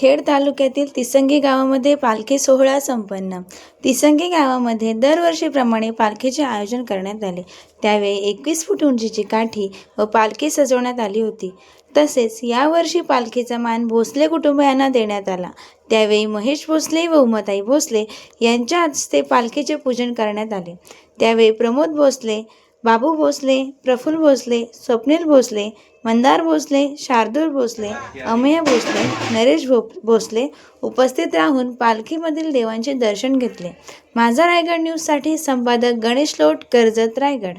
Khed तालुक्यातील तिसंगी गावामध्ये पालखी सोहळा संपन्न. तिसंगी गावामध्ये दरवर्षीप्रमाणे पालखीचे आयोजन करण्यात आले. त्यावेळी एकवीस फूट उंचीची काठी व पालखी सजवण्यात आली होती. तसेच यावर्षी पालखीचा मान भोसले कुटुंबियांना देण्यात आला. त्यावेळी महेश भोसले व उमाताई भोसले यांच्या हस्ते पालखीचे पूजन करण्यात आले. त्यावेळी प्रमोद भोसले बाबू भोसले प्रफुल भोसले स्वप्नील भोसले मंदार भोसले शार्दूल भोसले अमेय भोसले नरेश भो भोसले उपस्थित राहून पालखीमधील देवांचे दर्शन घेतले. माझा रायगड न्यूजसाठी संपादक गणेश लोट कर्जत रायगड.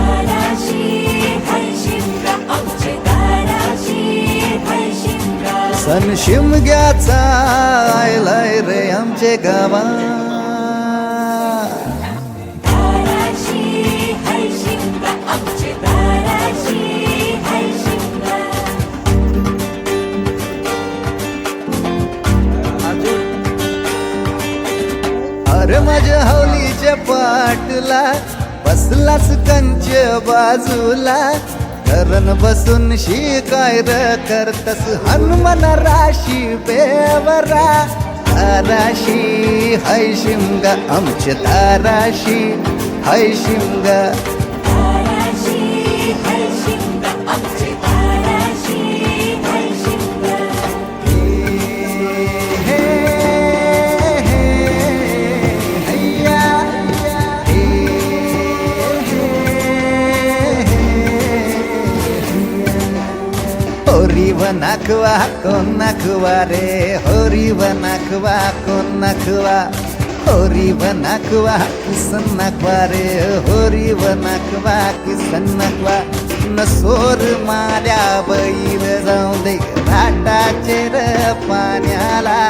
सन शिमग्याचा आयलाय रे आमचे गावा. अरे माझ्या हवलीच्या पाटला बसलाच कंच बाजूला. धरण बसून शिकाय र करतस हनुमन राशी बेवरा. ताराशी हय शिमगा आमच्या ताराशी हय शिमगा はなくはこんなくはれ堀はなくはこんなくは堀はなくはキスなくはれ堀はなくはキスなくは न सोर माऱ्या बैल जाऊ दे घाटाचे र पाण्याला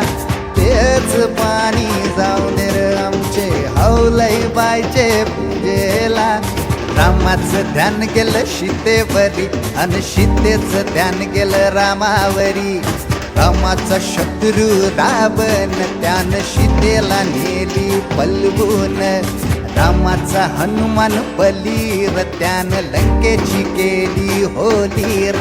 तेच पाणी जाऊ दे र आमचे हौलई बायचे रामाचं ध्यान गेलं शितेवरी आणि शितेचं ध्यान गेलं रामावरी. रामाचा शत्रू रावण त्यानं शितेला नेली पलवून. रामाचा हनुमान बलीर त्यानं लंकेची केली होली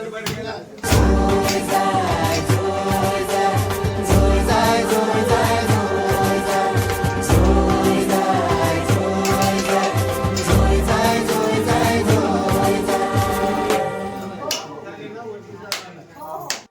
दरबार